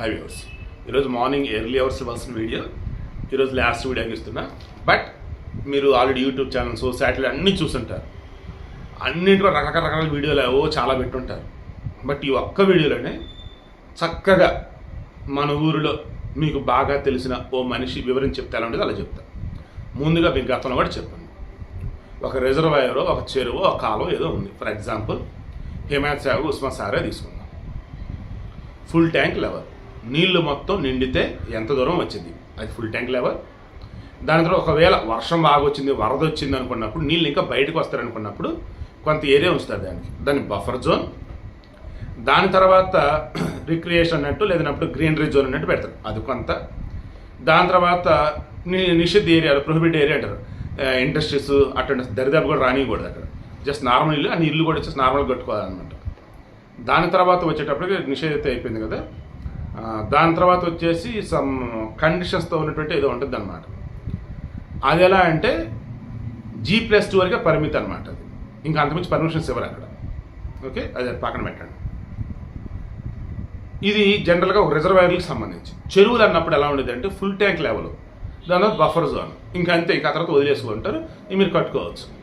High viewers ఈరోజు morning early hours ఇవ్వాల్సిన video ఈరోజు లాస్ట్ వీడియోకి ఇస్తున్నా. బట్ మీరు ఆల్రెడీ యూట్యూబ్ ఛానల్స్ శాటిలైట్ అన్నీ చూస్తుంటారు అన్నింటిలో రకరకాల వీడియోలు ఏవో చాలా పెట్టుంటారు. బట్ ఈ ఒక్క వీడియోలోనే చక్కగా మన ఊరిలో మీకు బాగా తెలిసిన ఓ మనిషి వివరించి చెప్తే ఎలా ఉండేది అలా చెప్తా. ముందుగా మీకు గతంలో కూడా చెప్పండి. ఒక రిజర్వాయరో ఒక చెరువు ఒక కాలువ ఏదో ఉంది. ఫర్ ఎగ్జాంపుల్ హిమాయత్ సాగు ఉస్మా సారే తీసుకుందాం. ఫుల్ ట్యాంక్ లెవెల్ నీళ్ళు మొత్తం నిండితే ఎంత దూరం వచ్చింది? అది ఫుల్ ట్యాంక్ లెవెల్ దాని తర్వాత ఒకవేళ వర్షం బాగా వచ్చింది వరద వచ్చింది అనుకున్నప్పుడు నీళ్ళు ఇంకా బయటకు వస్తారనుకున్నప్పుడు కొంత ఏరియా ఉంచుతారు దానికి. దాన్ని బఫర్ జోన్ దాని తర్వాత రిక్రియేషన్ అన్నట్టు లేదన్నప్పుడు గ్రీనరీ జోన్ అన్నట్టు పెడతారు. అది కొంత. దాని తర్వాత నిషిద్ధ ఏరియాలు ప్రొహిబిట్ ఏరియా అంటారు. ఇండస్ట్రీస్ అటువంటి దరిదాపు కూడా రానియకూడదు అక్కడ. జస్ట్ నార్మల్ ఇల్లు ఆ ఇల్లు కూడా వచ్చేసి నార్మల్ కట్టుకోవాలన్నమాట. దాని తర్వాత వచ్చేటప్పటికి నిషేధిత అయిపోయింది కదా. దాని తర్వాత వచ్చేసి సమ్ కండిషన్స్తో ఉన్నటువంటి ఏదో ఉంటుంది అనమాట అది ఎలా అంటే జీ ప్లస్ టూ వరకే పరిమితి అనమాట అది. ఇంకా అంతకుమించి పర్మిషన్స్ ఇవ్వరు అక్కడ. ఓకే? అది పక్కన పెట్టండి. ఇది జనరల్గా ఒక రిజర్వాయర్లకు సంబంధించి. చెరువులు అన్నప్పుడు ఎలా ఉండేది అంటే ఫుల్ ట్యాంక్ లెవెల్ దాని తర్వాత బఫర్ జోన్ ఇంకా అంతే ఇంకా తర్వాత వదిలేసుకుంటారు. ఇవి మీరు కట్టుకోవచ్చు.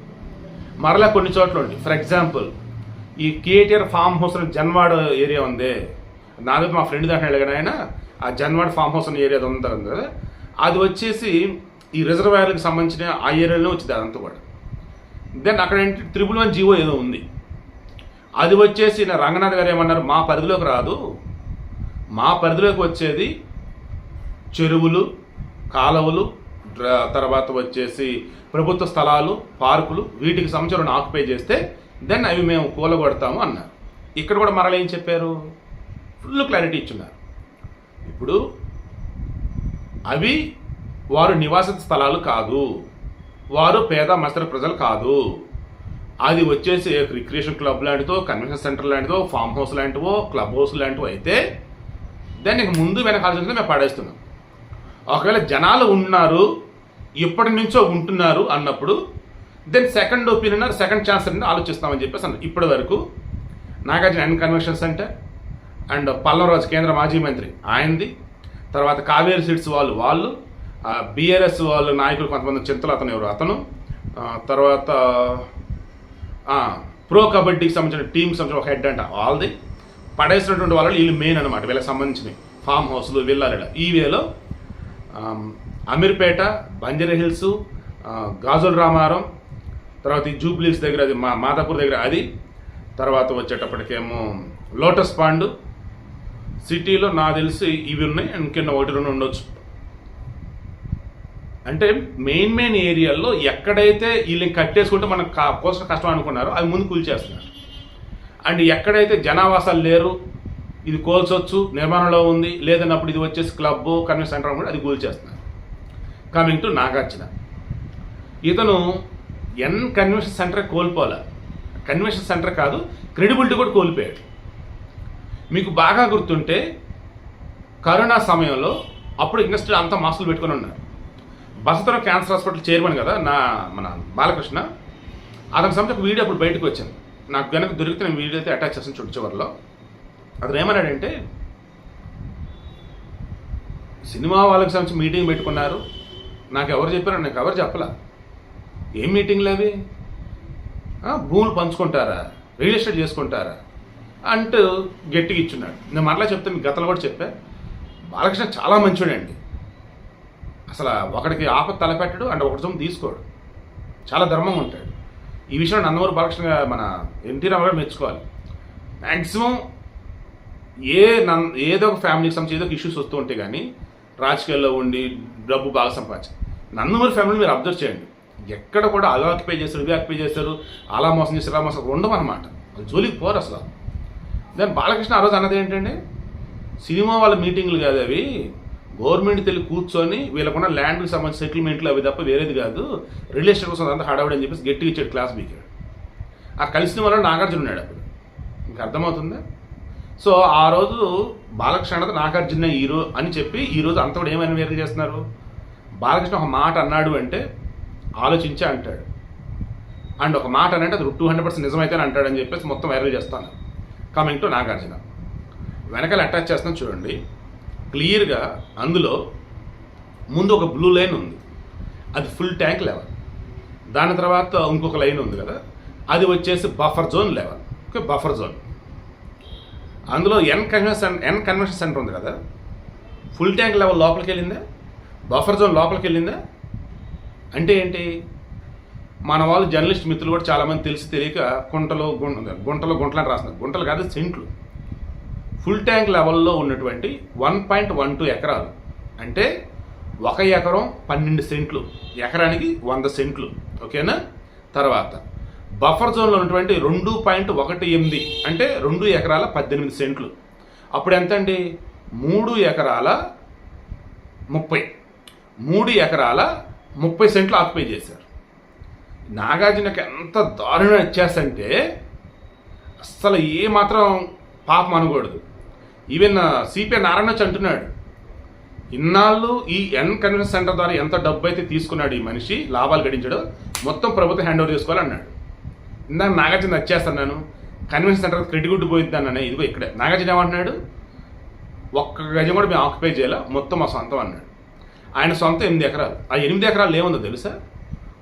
మరలా కొన్ని చోట్ల ఉంది ఫర్ ఎగ్జాంపుల్ ఈ KTR farm house Janwada area ఉంది. నాలుగు మా ఫ్రెండ్ దాకా అడిగాను ఆయన ఆ జన్వాడ ఫామ్ హౌస్ అనే ఏరియా ఉంటారు కదా అది వచ్చేసి ఈ రిజర్వాయర్లకు సంబంధించిన ఆ ఏరియాలో వచ్చింది అదంతా కూడా. దెన్ అక్కడ ఏంటి త్రిపుల్ వన్ జీవో ఏదో ఉంది. అది వచ్చేసి నా రంగనాథ్ గారు ఏమన్నారు మా పరిధిలోకి రాదు. మా పరిధిలోకి వచ్చేది చెరువులు కాలువలు తర్వాత వచ్చేసి ప్రభుత్వ స్థలాలు పార్కులు వీటికి సంవత్సరం ఆక్యుపై చేస్తే దెన్ అవి మేము కూలగొడతాము అన్నారు. ఇక్కడ కూడా మరలా ఏం చెప్పారు? ఫుల్ క్లారిటీ ఇచ్చున్నారు. ఇప్పుడు అవి వారు నివాస స్థలాలు కాదు. వారు పేద మస్తర ప్రజలు కాదు. అది వచ్చేసి రిక్రియేషన్ క్లబ్ లాంటిదో కన్వెన్షన్ సెంటర్ లాంటిదో ఫామ్ హౌస్ లాంటివో క్లబ్ హౌస్ లాంటివో అయితే దాన్ని ముందు వెనకాల్సింది మేము పడేస్తున్నాం. ఒకవేళ జనాలు ఉన్నారు ఎప్పటి నుంచో ఉంటున్నారు అన్నప్పుడు then second opinion second chance అని ఆలోచిస్తామని చెప్పేసి అన్నారు. ఇప్పటి వరకు Nagarjuna N convention centre and Pallavaraju కేంద్ర మాజీ మంత్రి ఆయనది. తర్వాత కావేరి సీట్స్ వాళ్ళు వాళ్ళు బీఆర్ఎస్ వాళ్ళు నాయకులు కొంతమంది చింతలు అతను ఎవరు? అతను. తర్వాత ప్రో కబడ్డీకి సంబంధించిన టీం సంబంధించిన ఒక హెడ్ అంట వాళ్ళది. పడేసినటువంటి వాళ్ళు వీళ్ళు మెయిన్ అనమాట వీళ్ళకి సంబంధించినవి. ఫామ్ హౌస్లు విల్లారెడ ఈ వేలో అమీర్పేట బంజర్ హిల్స్ గాజుల రామారం తర్వాత ఈ జూబ్లీస్ దగ్గర అది మా మాదాపూర్ దగ్గర అది. తర్వాత వచ్చేటప్పటికేమో లోటస్ పాండు సిటీలో నాకు తెలిసి ఇవి ఉన్నాయి ఇంకెన్న ఒకటి రెండు ఉండొచ్చు. అంటే మెయిన్ మెయిన్ ఏరియాల్లో ఎక్కడైతే వీళ్ళని కట్టేసుకుంటే మనకు కా- కోసం కష్టం అనుకున్నారో అవి ముందు కూల్చేస్తున్నారు. అండ్ ఎక్కడైతే జనావాసాలు లేరు ఇది కోల్చొచ్చు నిర్మాణంలో ఉంది లేదన్నప్పుడు ఇది వచ్చేసి క్లబ్ కన్వెన్షన్ సెంటర్ కూడా అది కూల్చేస్తున్నారు. Coming to Nagarjuna. ఇతను ఎన్ కన్వెన్షన్ సెంటర్ కోల్పోలే. కన్వెన్షన్ సెంటర్ కాదు క్రెడిబిలిటీ కూడా కోల్పోయాడు. మీకు బాగా గుర్తుంటే కరోనా సమయంలో అప్పుడు ఇండస్ట్రీ అంతా మాస్కులు పెట్టుకొని ఉన్నారు. బసతరం క్యాన్సర్ హాస్పిటల్ చైర్మన్ కదా నా మన బాలకృష్ణ అతని సంబంధించి వీడియో అప్పుడు బయటకు వచ్చాను నాకు కనుక దొరికితే నేను వీడియో అయితే అటాచ్ చేస్తాను చుట్టూ చివరిలో. అతను ఏమన్నాడంటే సినిమా వాళ్ళకి సంబంధించి మీటింగ్ పెట్టుకున్నారు. నాకు ఎవరు చెప్పారో నాకు ఎవరు చెప్పలా? ఏం మీటింగ్లు అవి? భూములు పంచుకుంటారా? రియల్ ఎస్టేట్ చేసుకుంటారా? అంటూ గట్టిగా ఇచ్చున్నాడు. నేను మరలా చెప్తే మీకు గతంలో కూడా చెప్పా. బాలకృష్ణ చాలా మంచోడండి. అసలు ఒకడికి ఆపద తలపెట్టడు అండ్ ఒకటి సొమ్ము తీసుకోడు. చాలా ధర్మంగా ఉంటాడు. ఈ విషయంలో నందమూరి బాలకృష్ణ మన ఎన్టీ రామారావు మెచ్చుకోవాలి. మ్యాక్సిమం ఏ నన్ ఏదో ఒక ఫ్యామిలీకి సంబంధించి ఏదో ఒక ఇష్యూస్ వస్తూ ఉంటే కానీ రాజకీయాల్లో ఉండి డబ్బు బాగా సంపాదించి నందమూరి ఫ్యామిలీ మీరు అబ్జర్వ్ చేయండి. ఎక్కడ కూడా అలా ఆక్యుపై చేస్తారు ఇవి ఆక్యుపై చేస్తారు అలా మోసం చేస్తారు అలా మోసం ఉండవు అనమాట అది జోలికి పోరు అసలు. దాని బాలకృష్ణ ఆ రోజు అన్నది ఏంటండి? సినిమా వాళ్ళ మీటింగ్లు కాదు అవి. గవర్నమెంట్ తెలిసి కూర్చొని వీళ్ళకున్న ల్యాండ్కి సంబంధించిన సెటిల్మెంట్లు అవి తప్ప వేరేది కాదు. రియల్ ఎస్టేట్ కోసం అంతా హడావుడి అని చెప్పేసి గట్టిగా ఇచ్చాడు క్లాస్ బీకాడు ఆ కలిసిన వల్ల నాగార్జున ఉన్నాడు అప్పుడు. ఇంకా అర్థమవుతుందా? సో ఆ రోజు బాలకృష్ణ అన్నది నాగార్జున హీరో అని చెప్పి ఈ రోజు కూడా ఏమైనా వేరే చేస్తున్నారు? బాలకృష్ణ ఒక మాట అన్నాడు అంటే ఆలోచించే అంటాడు. అండ్ ఒక మాట అంటే అది టూ హండ్రెడ్ పర్సెంట్ నిజమైతే అంటాడని చెప్పేసి మొత్తం వైరల్ చేస్తాను కమింగ్ టు నాగార్జున. వెనకాల అటాచ్ చేస్తున్నా చూడండి. క్లియర్గా అందులో ముందు ఒక బ్లూ లైన్ ఉంది. అది ఫుల్ ట్యాంక్ లెవెల్ దాని తర్వాత ఇంకొక లైన్ ఉంది కదా. అది వచ్చేసి buffer zone level okay buffer zone అందులో N convention N convention centre ఉంది కదా. ఫుల్ ట్యాంక్ లెవెల్ లోపలికి వెళ్ళిందా? బఫర్ జోన్ లోపలికి వెళ్ళిందా? అంటే ఏంటి? మన వాళ్ళు జర్నలిస్ట్ మిత్రులు కూడా చాలామంది తెలిసి తెలియక గుంటలు గుంట గుంటలు గుంటలు అని రాస్తున్నారు. గుంటలు కాదు సెంట్లు. ఫుల్ ట్యాంక్ లెవెల్లో ఉన్నటువంటి వన్ పాయింట్ వన్ టూ ఎకరాలు. అంటే ఒక ఎకరం పన్నెండు సెంట్లు. ఎకరానికి వంద సెంట్లు. ఓకేనా? తర్వాత బఫర్ జోన్లో ఉన్నటువంటి రెండు పాయింట్ ఒకటి ఎనిమిది. అంటే రెండు ఎకరాల పద్దెనిమిది సెంట్లు. అప్పుడు ఎంత అండి? మూడు ఎకరాల ముప్పై. మూడు ఎకరాల ముప్పై సెంట్లు ఆక్యుపై చేశారు. నాగార్జునకి ఎంత దారుణం ఇచ్చేస్తంటే అస్సలు ఏ మాత్రం పాపం అనకూడదు. ఈవెన్ సిపిఐ నారాయణ అంటున్నాడు ఇన్నాళ్ళు ఈ ఎన్ కన్వెన్షన్ సెంటర్ ద్వారా ఎంత డబ్బు అయితే తీసుకున్నాడు ఈ మనిషి లాభాలు గడించాడో మొత్తం ప్రభుత్వం హ్యాండ్ ఓవర్ చేసుకోవాలన్నాడు ఇందాక నాగార్జున వచ్చేస్తున్నాను కన్వెన్షన్ సెంటర్ క్రెడిట్ గుడ్డు పోయింది అన్నాను ఇదిగో ఇక్కడే. నాగార్జున ఏమంటున్నాడు ఒక్క గజం కూడా మేము ఆక్యుపై చేయాలి మొత్తం మా సొంతం అన్నాడు. ఆయన సొంతం ఎనిమిది ఎకరాలు ఆ ఎనిమిది ఎకరాలు ఏముందో తెలుసా?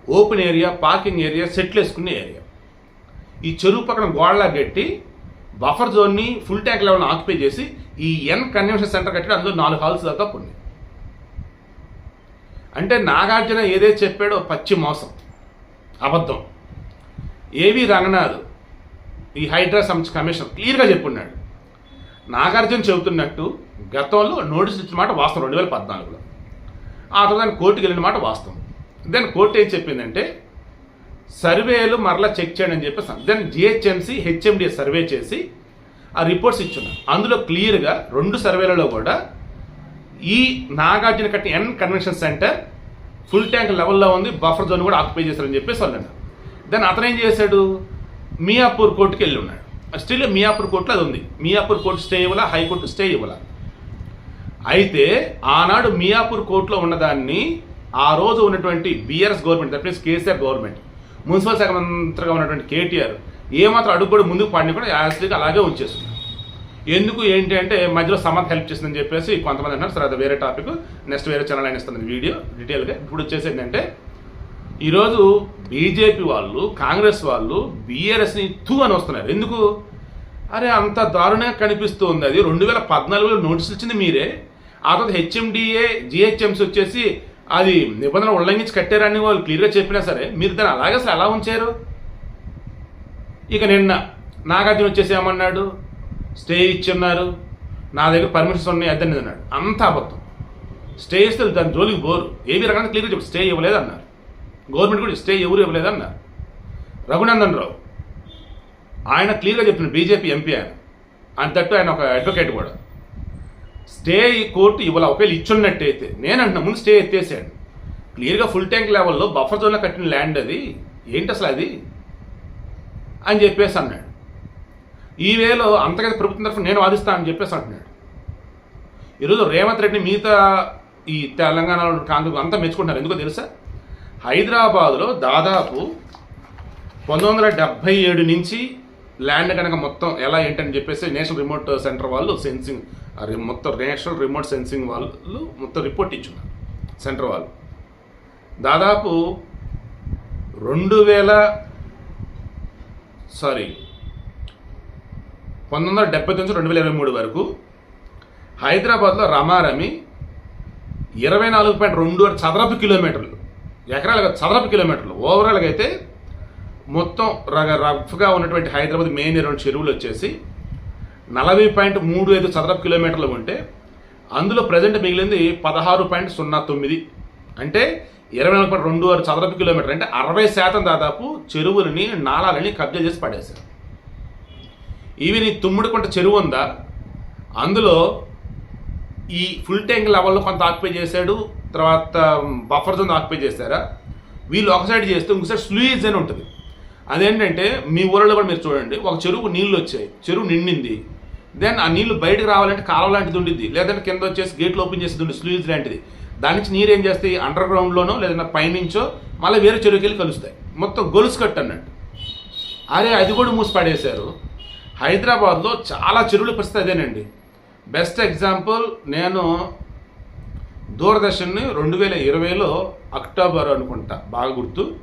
ఓపెన్ ఏరియా పార్కింగ్ ఏరియా సెట్లు వేసుకునే ఏరియా. ఈ చెరువు పక్కన గోడలా కట్టి బఫర్ జోన్ని ఫుల్ ట్యాంక్ లెవెల్ని ఆక్యుపై చేసి ఈ ఎన్ కన్వెన్షన్ సెంటర్ కట్టి అందులో నాలుగు హాల్స్ దాకా కొన్ని అంటే నాగార్జున ఏదైతే చెప్పాడో పచ్చి మోసం. అబద్ధం. ఏవి రంగనాథ్ ఈ హైడ్రా సంస్థ కమిషన్ క్లియర్గా చెప్పున్నాడు. నాగార్జున చెబుతున్నట్టు గతంలో నోటీస్ ఇచ్చిన మాట వాస్తవం రెండు వేల పద్నాలుగులో. ఆ తర్వాత కోర్టుకు వెళ్ళిన మాట వాస్తవం. దెన్ కోర్టు ఏం చెప్పిందంటే సర్వేలు మరలా చెక్ చేయండి అని చెప్పేసి దెన్ జిహెచ్ఎంసీ హెచ్ఎండి సర్వే చేసి ఆ రిపోర్ట్స్ ఇచ్చున్నారు. అందులో క్లియర్గా రెండు సర్వేలలో కూడా ఈ నాగార్జున కట్టిన N convention centre full tank లెవెల్లో ఉంది బఫర్ జోన్ కూడా ఆక్యుపై చేశారని చెప్పేసి వాళ్ళు దెన్ అతను ఏం చేశాడు? మియాపూర్ కోర్టుకి వెళ్ళి ఉన్నాడు. స్టిల్ మియాపూర్ కోర్టులో అది ఉంది. మియాపూర్ కోర్టు స్టే ఇవ్వాలా? హైకోర్టు స్టే ఇవ్వాలా? అయితే ఆనాడు మియాపూర్ కోర్టులో ఉన్నదాన్ని ఆ రోజు ఉన్నటువంటి BRS government that means KCR government municipal శాఖ మంత్రిగా ఉన్నటువంటి కేటీఆర్ ఏమాత్రం అడుగు కూడా ముందుకు పాడిన కూడా యాస్లీగా అలాగే ఉంచేస్తుంది ఎందుకు ఏంటి అంటే మధ్యలో సమంత హెల్ప్ చేసిందని చెప్పేసి కొంతమంది అంటారు సరే అది వేరే టాపిక్. నెక్స్ట్ వేరే ఛానల్ అయిన ఇస్తుంది వీడియో డీటెయిల్గా ఇప్పుడు వచ్చేసి ఏంటంటే ఈరోజు బీజేపీ వాళ్ళు కాంగ్రెస్ వాళ్ళు బీఆర్ఎస్ని తూ అని వస్తున్నారు. ఎందుకు? అరే అంత దారుణంగా కనిపిస్తుంది. అది రెండు వేల పద్నాలుగులో నోటీసులు ఇచ్చింది మీరే. ఆ తర్వాత హెచ్ఎండిఏ జిహెచ్ఎంసీ వచ్చేసి అది నిబంధన ఉల్లంఘించి కట్టారని వాళ్ళు క్లియర్గా చెప్పినా సరే మీరు దాన్ని అలాగే అసలు ఎలా ఉంచారు? ఇక నిన్న నాగార్జున వచ్చేసి ఏమన్నాడు? స్టే ఇచ్చున్నారు. నా దగ్గర పర్మిషన్స్ ఉన్నాయి అదని అన్నాడు. అంత అబద్ధం. స్టే ఇస్తే దాని జోలికి పోరు. ఏవి రకంగా క్లియర్గా చెప్పి స్టే ఇవ్వలేదు అన్నారు. గవర్నమెంట్ కూడా స్టే ఎవరు ఇవ్వలేదు అన్నారు. రఘునందన్ రావు ఆయన క్లియర్గా చెప్పిన బీజేపీ ఎంపీ ఆయన. అంతట్టు ఆయన ఒక అడ్వకేట్ కూడా. స్టే ఈ కోర్టు ఇవాళ ఒకవేళ ఇచ్చున్నట్టయితే. నేను అంటున్నా ముందు స్టే ఎత్తేసాడు క్లియర్గా ఫుల్ ట్యాంక్ లెవెల్లో బఫర్ జోన్లో కట్టిన ల్యాండ్ అది. ఏంటి అసలు అది? అని చెప్పేసి అన్నాడు. ఈ వేలో అంతకైతే ప్రభుత్వం తరఫున నేను వాదిస్తాను అని చెప్పేసి అంటున్నాడు. ఈరోజు రేవంత్ రెడ్డి మిగతా ఈ తెలంగాణలో కాంగ్రెస్ అంతా మెచ్చుకుంటున్నారు. ఎందుకో తెలుసా? హైదరాబాద్లో దాదాపు పంతొమ్మిది వందల డెబ్భై ఏడు నుంచి ల్యాండ్ కనుక మొత్తం ఎలా ఏంటని చెప్పేసి నేషనల్ రిమోట్ సెంటర్ వాళ్ళు సెన్సింగ్ మొత్తం నేషనల్ రిమోట్ సెన్సింగ్ వాళ్ళు మొత్తం రిపోర్ట్ ఇచ్చున్నారు సెంటర్ వాళ్ళు. దాదాపు రెండు వేల సారీ పంతొమ్మిది వందల డెబ్బై తొమ్మిది రెండు వేల ఇరవై మూడు వరకు హైదరాబాద్లో రమారమి ఇరవై నాలుగు పాయింట్ రెండు చదరపు కిలోమీటర్లు ఎకరాలుగా చదరపు కిలోమీటర్లు. ఓవరాల్గా అయితే మొత్తం రఫ్గా ఉన్నటువంటి హైదరాబాద్ మెయిన్ ఇరవై చెరువులు వచ్చేసి నలభై పాయింట్ మూడు ఐదు చదరపు కిలోమీటర్లు ఉంటే అందులో ప్రజెంట్ మిగిలింది పదహారు పాయింట్ సున్నా తొమ్మిది. అంటే ఇరవై నాలుగు పాయింట్ రెండు ఆరు చదరపు కిలోమీటర్ అంటే అరవై శాతం దాదాపు చెరువులని నాళాలని కబ్జా చేసి పడేశారు. ఇవి నీ తుమ్ముడుకుంట చెరువు ఉందా? అందులో ఈ ఫుల్ ట్యాంక్ లెవెల్లో కొంత ఆక్యుపై చేశాడు. తర్వాత బఫర్ జోన్ ఆక్యుపై చేశారా? వీళ్ళు ఒక సైడ్ చేస్తే ఇంకో సైడ్ స్లూయిజ్ అని ఉంటుంది. అదేంటంటే మీ ఊళ్ళో కూడా మీరు చూడండి ఒక చెరువు నీళ్ళు వచ్చాయి. చెరువు నిండింది. దెన్ ఆ నీళ్ళు బయటకు రావాలంటే కాలువ లాంటిది ఉండిద్ది. లేదంటే కింద వచ్చేసి గేట్లు ఓపెన్ చేసి ఉండి స్లూజ్ లాంటిది. దాని నుంచి నీరు ఏం చేస్తాయి? అండర్ గ్రౌండ్లోనో లేదంటే పైనుంచో మళ్ళీ వేరే చెరువుకి వెళ్ళి కలుస్తాయి. మొత్తం గొలుసు కట్టు అన్నట్టు. అరే అది కూడా మూసి పడేశారు. హైదరాబాద్లో చాలా చెరువుల పరిస్థితి అదేనండి. బెస్ట్ ఎగ్జాంపుల్ నేను దూరదర్శన్ని రెండు వేల ఇరవైలో అక్టోబర్ అనుకుంటా. బాగా గుర్తు.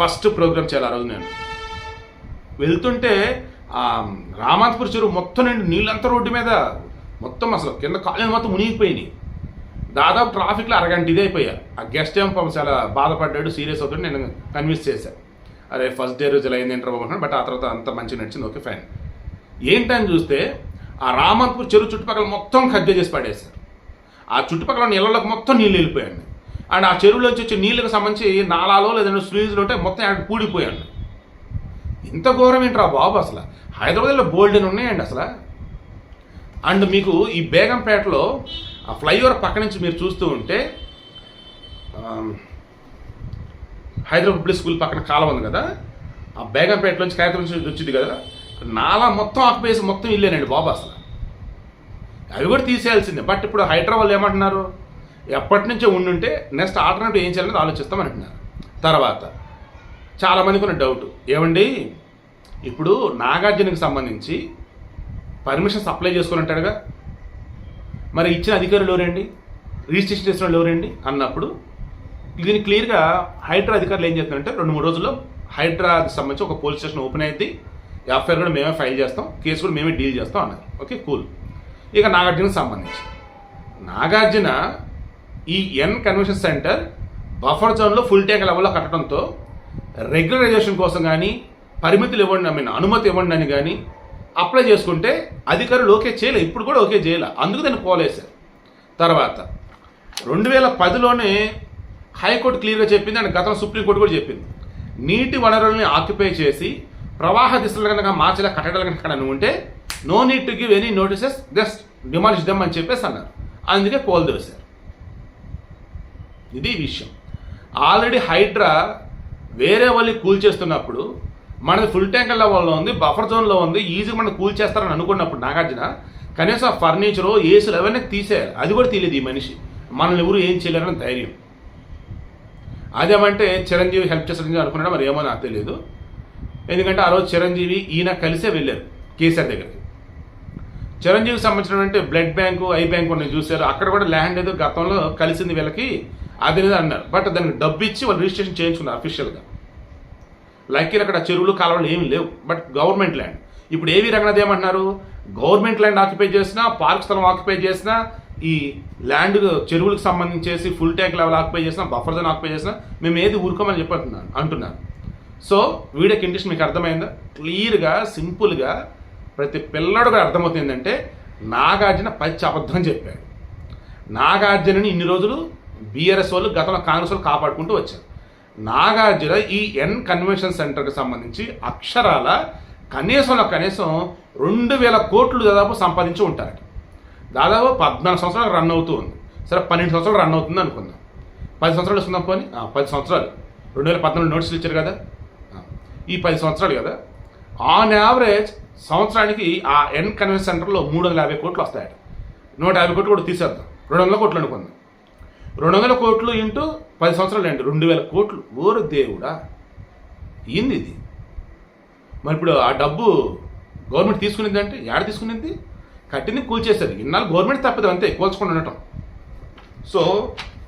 ఫస్ట్ ప్రోగ్రామ్ చేయాలి ఆ రోజు నేను. వెళ్తుంటే రామాంతపురి చెరువు మొత్తం నిండి నీళ్ళంతా రోడ్డు మీద మొత్తం అసలు కింద కాలేజీ మొత్తం మునిగిపోయినాయి. దాదాపు ట్రాఫిక్లో అరగంట ఇదే అయిపోయా. ఆ గెస్ట్ ఏం పాపం చాలా బాధపడ్డాడు సీరియస్ అవుతాడు నేను కన్విన్స్ చేశాను అరే ఫస్ట్ డే రోజు ఇలా అయింది ఏంటో అనుకున్నాను బట్ ఆ తర్వాత అంత మంచిగా నడిచింది ఓకే ఫైన్. ఏంటని చూస్తే ఆ రామంతపూర్ చెరువు చుట్టుపక్కల మొత్తం కబ్జా చేసి పడేశారు. ఆ చుట్టుపక్కల ఉన్న ఇళ్ళలోకి మొత్తం నీళ్ళు వెళ్ళిపోయాడు అండ్ ఆ చెరువులోంచి వచ్చే నీళ్ళకి సంబంధించి నాలాలో లేదంటే స్లూజ్లో ఉంటే మొత్తం ఆడ ఇంత ఘోరం ఏంట్రా బాబు అసలు? హైదరాబాద్లో బోల్డెన్ ఉన్నాయండి అసలు. అండ్ మీకు ఈ బేగంపేటలో ఆ ఫ్లైఓవర్ పక్క నుంచి మీరు చూస్తూ ఉంటే హైదరాబాద్ పబ్లిక్ స్కూల్ పక్కన కాలం ఉంది కదా? ఆ బేగంపేటలోంచి కాగితం నుంచి వచ్చింది కదా? నాలా మొత్తం ఆకుపేసి మొత్తం ఇల్లేనండి బాబు అసలు. అవి కూడా తీసేయాల్సిందే. బట్ ఇప్పుడు హైదరాబాద్ ఏమంటున్నారు? ఎప్పటి నుంచో ఉండుంటే నెక్స్ట్ ఆల్టర్నేటివ్ ఏం చేయాలని ఆలోచిస్తాం అంటున్నారు. తర్వాత చాలామందికి ఉన్న డౌట్ ఏమండి? ఇప్పుడు నాగార్జునకి సంబంధించి పర్మిషన్స్ అప్లై చేసుకుని ఉంటాడుగా మరి ఇచ్చిన అధికారులు ఎవరండి? రిజిస్ట్రేషన్ చేసిన వాళ్ళు ఎవరండి? అన్నప్పుడు దీన్ని క్లియర్గా హైడ్రా అధికారులు ఏం చేస్తున్నారంటే రెండు మూడు రోజుల్లో హైడ్రాకి సంబంధించి ఒక పోలీస్ స్టేషన్ ఓపెన్ అయింది ఎఫ్ఐఆర్ కూడా మేమే ఫైల్ చేస్తాం. కేసు కూడా మేమే డీల్ చేస్తాం అన్నారు. Okay cool. ఇక నాగార్జునకు సంబంధించి. నాగార్జున ఈ ఎన్ కన్వెన్షన్ సెంటర్ బఫర్ జోన్లో ఫుల్ ట్యాంక్ లెవెల్లో కట్టడంతో రెగ్యులరైజేషన్ కోసం కానీ పరిమితులు ఇవ్వండి ఐ మీన్ అనుమతి ఇవ్వండి అని కానీ అప్లై చేసుకుంటే అధికారులు ఓకే చేయలే. ఇప్పుడు కూడా ఓకే చేయలే. అందుకు దాన్ని పోలేశారు తర్వాత రెండు వేల పదిలోనే హైకోర్టు క్లియర్గా చెప్పింది అండ్ గతంలో సుప్రీంకోర్టు కూడా చెప్పింది. నీటి వనరుల్ని ఆక్యుపై చేసి ప్రవాహ దిశలు కనుక మార్చేలా కట్టడాలు కనుక ఉంటే no need to give any notices just demolish them అని చెప్పేసి అన్నారు. అందుకే కోల్దోశారు ఇది విషయం. ఆల్రెడీ హైడ్రా వేరే వాళ్ళకి కూల్ చేస్తున్నప్పుడు మనది ఫుల్ ట్యాంకర్ లెవెల్లో ఉంది బఫర్ జోన్లో ఉంది ఈజీగా మనం కూల్ చేస్తారని అనుకున్నప్పుడు నాగార్జున కనీసం ఆ ఫర్నిచరు ఏసులు అవన్నీ తీసేయాలి. అది కూడా తెలియదు ఈ మనిషి. మనల్ని ఎవరు ఏం చేయలేరని ధైర్యం. అదేమంటే చిరంజీవి హెల్ప్ చేస్తారని అనుకున్నాడు? మరి ఏమో నాకు తెలియదు. ఎందుకంటే ఆ రోజు చిరంజీవి ఈయన కలిసే వెళ్ళారు కేసీఆర్ దగ్గరికి. చిరంజీవికి సంబంధించినటువంటి బ్లడ్ బ్యాంకు ఐ బ్యాంకు ఉన్నాయి చూశారు. అక్కడ కూడా ల్యాండ్ ఏదో గతంలో కలిసింది వీళ్ళకి. అది అనేది అన్నారు. బట్ దానికి డబ్బు ఇచ్చి వాళ్ళు రిజిస్ట్రేషన్ చేయించుకున్నారు అఫీషియల్గా లక్కీలు అక్కడ చెరువులు కాలువలు ఏమి లేవు. బట్ గవర్నమెంట్ ల్యాండ్ ఇప్పుడు ఏవి రంగనాథ్ ఏమంటున్నారు? గవర్నమెంట్ ల్యాండ్ ఆక్యుపై చేసినా పార్క్ స్థలం ఆక్యుపై చేసినా ఈ ల్యాండ్ చెరువులకు సంబంధించేసి ఫుల్ ట్యాంక్ లెవెల్ ఆక్యుపై చేసినా బఫర్ జోన్ ఆక్యుపై చేసినా మేము ఏది ఊరుకోమని చెప్పంటున్నాను అంటున్నాను సో వీడియో కండిషన్ మీకు అర్థమైందా? క్లియర్గా సింపుల్గా ప్రతి పిల్లడు కూడా అర్థమవుతుంది ఏంటంటే నాగార్జున పచ్చి అబద్ధం చెప్పాడు. నాగార్జునని ఇన్ని రోజులు బీఆర్ఎస్ వాళ్ళు గతంలో కాంగ్రెస్ వాళ్ళు కాపాడుకుంటూ వచ్చారు. నాగార్జున ఈ ఎన్ కన్వెన్షన్ సెంటర్కి సంబంధించి అక్షరాల కనీసంలో కనీసం రెండు వేల కోట్లు దాదాపు సంపాదించి ఉంటారట. దాదాపు పద్నాలుగు సంవత్సరాలు రన్ అవుతూ ఉంది. సరే పన్నెండు సంవత్సరాలు రన్ అవుతుంది అనుకుందాం. పది సంవత్సరాలు వస్తుందాం పోనీ? పది సంవత్సరాలు. రెండు వేల పద్నాలుగు నోటీసులు ఇచ్చారు కదా? ఈ పది సంవత్సరాలు కదా? ఆన్ యావరేజ్ సంవత్సరానికి ఆ ఎన్ కన్వెన్షన్ సెంటర్లో మూడు వందల యాభై కోట్లు వస్తాయట. నూట యాభై కోట్లు కూడా తీసేద్దాం. రెండు వందల కోట్లు అనుకుందాం. రెండు వందల కోట్లు ఇంటూ పది సంవత్సరాలు అండి రెండు వేల కోట్లు. ఓరు దేవుడా. ఏంది ఇది మరి ఇప్పుడు ఆ డబ్బు గవర్నమెంట్ తీసుకునింది అంటే ఏడ తీసుకునేది? కట్టింది కూల్చేసేది. ఇన్నాళ్ళు గవర్నమెంట్ తప్పదు అంతే కూల్చుకొని ఉండటం. సో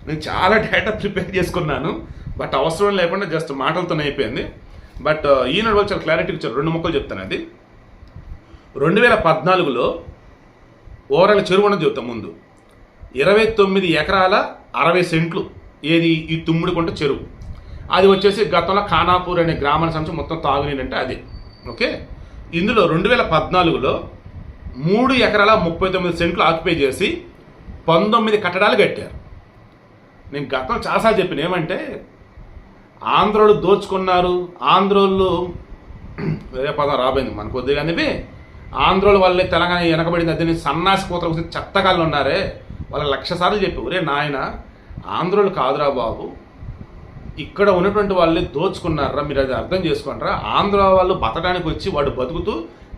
నేను చాలా డేటా ప్రిపేర్ చేసుకున్నాను బట్ అవసరం లేకుండా జస్ట్ మాటలతోనే అయిపోయింది. బట్ ఈనాడు వాళ్ళు చాలా క్లారిటీ ఇచ్చారు. రెండు మొక్కలు చెప్తాను అది. రెండు వేల పద్నాలుగులో ఓవరాల్ చెరువు ఉన్నది చెప్తాం ముందు. ఇరవై తొమ్మిది ఎకరాల అరవై సెంట్లు ఏది ఈ తుమ్ముడుకుంట చెరువు. అది వచ్చేసి గతంలో ఖానాపూర్ అనే గ్రామానికి సంబంధించి మొత్తం తాగునీరంటే అదే. ఓకే? ఇందులో రెండు వేల పద్నాలుగులో మూడు ఎకరాల ముప్పై తొమ్మిది సెంట్లు ఆక్యుపై చేసి పంతొమ్మిది కట్టడాలు కట్టారు. నేను గతం చాలాసార్లు చెప్పిన ఏమంటే ఆంధ్రోళ్ళు దోచుకున్నారు ఆంధ్రోళ్ళు వేరే పదం రాబోయింది మనకు కొద్దిగా అనేది ఆంధ్రోల వల్లే తెలంగాణ వెనకబడింది అదే సన్నాసి కోతలు చెత్తగాళ్ళు ఉన్నారే. వాళ్ళ లక్ష సార్లు చెప్పి ఒరే నాయన ఆంధ్రులు కాదురా బాబు. ఇక్కడ ఉన్నటువంటి వాళ్ళే దోచుకున్నారా? మీరు అది అర్థం చేసుకుంటారా ఆంధ్ర వాళ్ళు బతకడానికి వచ్చి వాడు బతుకుతూ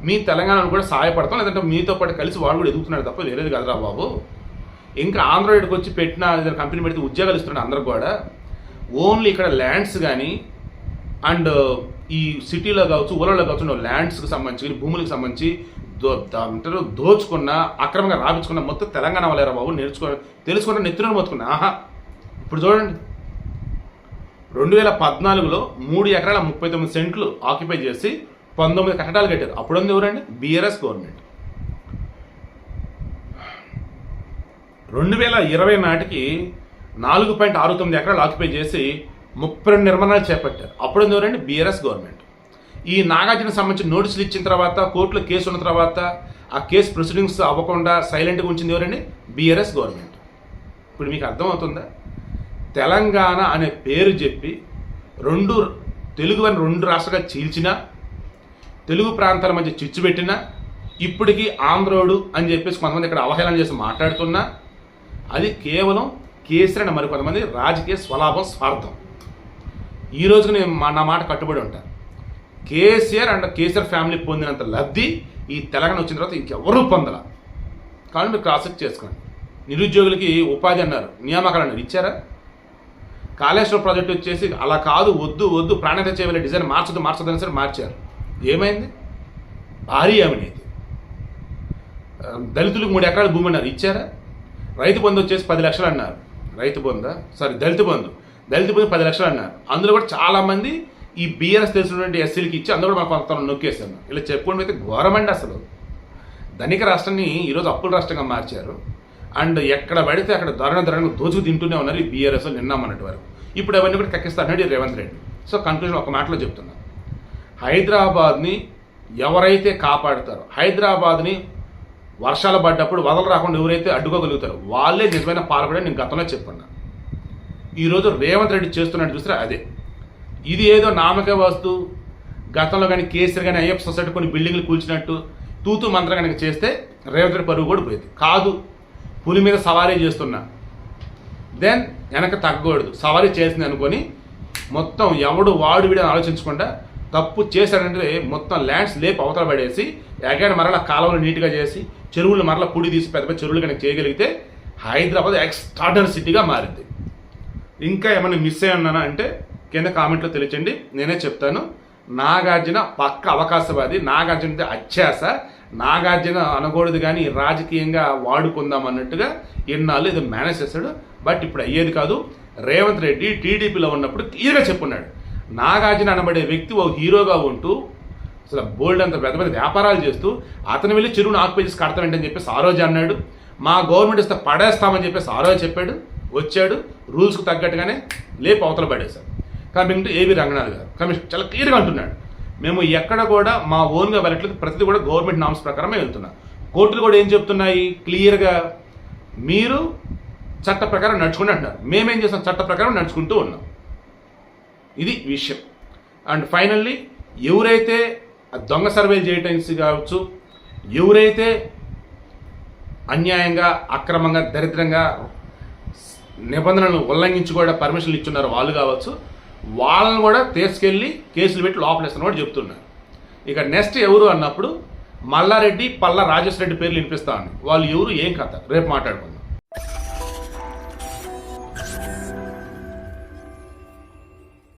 మీ తెలంగాణను కూడా సహాయపడతాం లేదంటే మీతో పాటు కలిసి వాళ్ళు కూడా ఎదుగుతున్నారు తప్ప వేరేది కదరా బాబు. ఇంకా ఆంధ్రాయిడ్కి వచ్చి పెట్టిన కంపెనీ పెడితే ఉద్యోగాలు ఇస్తున్నాడు అందరికి కూడా. ఓన్లీ ఇక్కడ ల్యాండ్స్ కానీ అండ్ ఈ సిటీలో కావచ్చు ఊళ్ళలో కావచ్చు ల్యాండ్స్కి సంబంధించి భూములకు సంబంధించి దో అంటారు దోచుకున్న అక్రమంగా రాపించుకున్న మొత్తం తెలంగాణ వాళ్ళేరా బాబు నేర్చుకో తెలుసుకున్న నెత్తున మొత్తుకున్నా. ఆహా ఇప్పుడు చూడండి. రెండు వేల పద్నాలుగులో మూడు ఎకరాల ముప్పై తొమ్మిది సెంట్లు ఆక్యుపై చేసి పంతొమ్మిది కట్టడాలు కట్టారు. అప్పుడు ఉంది ఎవరండి? BRS government. రెండు వేల ఇరవై నాటికి నాలుగు పాయింట్ ఆరు తొమ్మిది ఎకరాలు ఆక్యుపై చేసి ముప్పై రెండు నిర్మాణాలు చేపట్టారు. అప్పుడు ఉంది ఎవరండి? BRS government. ఈ నాగార్జున సంబంధించిన నోటీసులు ఇచ్చిన తర్వాత కోర్టులో కేసు ఉన్న తర్వాత ఆ కేసు ప్రొసీడింగ్స్ అవ్వకుండా సైలెంట్గా ఉంచింది ఎవరండి? BRS government. ఇప్పుడు మీకు అర్థమవుతుందా? తెలంగాణ అనే పేరు చెప్పి రెండు తెలుగు అని రెండు రాష్ట్రాలుగా చీల్చినా తెలుగు ప్రాంతాల మధ్య చిచ్చు పెట్టినా ఇప్పటికీ ఆంధ్రోడు అని చెప్పేసి కొంతమంది ఇక్కడ అవహేళన చేసి మాట్లాడుతున్నా అది కేవలం కేసరి అని మరి కొంతమంది రాజకీయ స్వలాభం స్వార్థం. ఈ రోజుకి నేను మా- నా మాట కట్టుబడి ఉంటాను కేసీఆర్ అండ్ కేసీఆర్ ఫ్యామిలీ పొందినంత లబ్ధి ఈ తెలంగాణ వచ్చిన తర్వాత ఇంకెవరూ పొందల. కానీ మీరు క్రాస్ చేసుకోండి. నిరుద్యోగులకి ఉపాధి అన్నారు. నియామకాలు అన్నారు. ఇచ్చారా? కాళేశ్వరం ప్రాజెక్ట్ వచ్చేసి అలా కాదు వద్దు వద్దు ప్రాణత చేయవలే డిజైన్ మార్చదు మార్చదు అని సరే మార్చారు. ఏమైంది? భారీ అవినీతి దళితులకు మూడు ఎకరాల భూమి అన్నారు. ఇచ్చారా? రైతు బంధు వచ్చేసి పది లక్షలు అన్నారు. రైతు బంధు? సారీ దళిత బంధు. దళిత బంధు పది లక్షలు అన్నారు. అందులో కూడా చాలామంది ఈ బీఆర్ఎస్ తెలిసినటువంటి ఎస్సీలకి ఇచ్చి అందులో కూడా మాకు కొంత నొక్కేశాను ఇలా చెప్పుకోవడం అయితే ఘోరమండి అసలు. ధనిక రాష్ట్రాన్ని ఈరోజు అప్పుల రాష్ట్రంగా మార్చారు. అండ్ ఎక్కడ పడితే అక్కడ ధరణ ధరణ దోచుకు తింటూనే ఉన్నారు ఈ బీఆర్ఎస్ నిన్న వరకు. ఇప్పుడు అవన్నీ కూడా కక్కిస్తాడు రేవంత్ రెడ్డి. సో కన్క్లూజన్ ఒక మాటలో చెప్తున్నాను హైదరాబాద్ని ఎవరైతే కాపాడుతారో హైదరాబాద్ని వర్షాలు పడ్డప్పుడు వదలు రాకుండా ఎవరైతే అడ్డుకోగలుగుతారో వాళ్ళే నిజమైన పాలకుడే నేను గతంలో చెప్పున్నా. ఈరోజు రేవంత్ రెడ్డి చేస్తున్నట్టు చూస్తే అదే. ఇది ఏదో నామక వస్తు. గతంలో కానీ కేసీఆర్ కానీ అయ్యప్ప సొసైటీ కొన్ని బిల్డింగ్లు కూల్చినట్టు తూతు మంత్రం కనుక చేస్తే రేవంత్ పరుగు కూడా పోయింది. కాదు పులి మీద సవారీ చేస్తున్నా. దెన్ వెనక తగ్గకూడదు. సవారీ చేసింది అనుకొని మొత్తం ఎవడు వాడు వీడని ఆలోచించకుండా తప్పు చేశాడంటే మొత్తం ల్యాండ్స్ లేపు అవతల పడేసి ఎగైన మరలా కాలువలు నీట్గా చేసి చెరువులు మరలా పుడి తీసి పెద్ద పెద్ద చెరువులు కనుక చేయగలిగితే హైదరాబాద్ ఎక్స్ట్రాడనరీ సిటీగా మారింది. ఇంకా ఏమైనా మిస్ అయ్యి ఉన్నానా అంటే కింద కామెంట్లో తెలియచండి. నేనే చెప్తాను. నాగార్జున పక్క అవకాశవాది నాగార్జున అత్యాస నాగార్జున అనకూడదు కానీ రాజకీయంగా వాడుకుందాం అన్నట్టుగా ఎన్నాళ్ళు ఇది మేనేజ్ చేస్తాడు బట్ ఇప్పుడు అయ్యేది కాదు. రేవంత్ రెడ్డి టీడీపీలో ఉన్నప్పుడు క్లియర్గా చెప్పున్నాడు. నాగార్జున అనబడే వ్యక్తి ఓ హీరోగా ఉంటూ అసలు బోల్డ్ అంత పెద్ద పెద్ద వ్యాపారాలు చేస్తూ అతను వెళ్ళి చెరువును కడతామంటే అని చెప్పేసి ఆ రోజు అన్నాడు. మా గవర్నమెంట్ ఇస్తే పడేస్తామని చెప్పేసి ఆ రోజు చెప్పాడు. వచ్చాడు. రూల్స్కు తగ్గట్టుగానే లేపు అవతల పడేశాడు. కమింగ్ టు ఏవి రంగనాథ్ గారు. కమిషన్ చాలా క్లియర్గా అంటున్నాడు. మేము ఎక్కడ కూడా మా ఓన్గా వెళ్ళట్లేదు. ప్రతిదీ కూడా గవర్నమెంట్ నామ్స్ ప్రకారమే వెళ్తున్నాం. కోర్టులు కూడా ఏం చెప్తున్నాయి? క్లియర్గా మీరు చట్ట ప్రకారం నడుచుకుని అంటున్నారు. మేమేం చేస్తాం? చట్ట ప్రకారం నడుచుకుంటూ ఉన్నాం. ఇది విషయం. అండ్ ఫైనల్లీ ఎవరైతే దొంగ సర్వేలు చేయటానికి కావచ్చు ఎవరైతే అన్యాయంగా అక్రమంగా దరిద్రంగా నిబంధనలను ఉల్లంఘించి కూడా పర్మిషన్లు ఇచ్చున్నారు వాళ్ళు కావచ్చు వాళ్ళని కూడా తీసుకెళ్ళి కేసులు పెట్టి లోపలేస్తాను కూడా చెప్తున్నారు. ఇక నెక్స్ట్ ఎవరు అన్నప్పుడు మల్లారెడ్డి పల్లా రాజేశ్వర రెడ్డి పేర్లు వినిపిస్తా ఉంది వాళ్ళు ఎవరు ఏం కథ? రేపు మాట్లాడుకుందాం.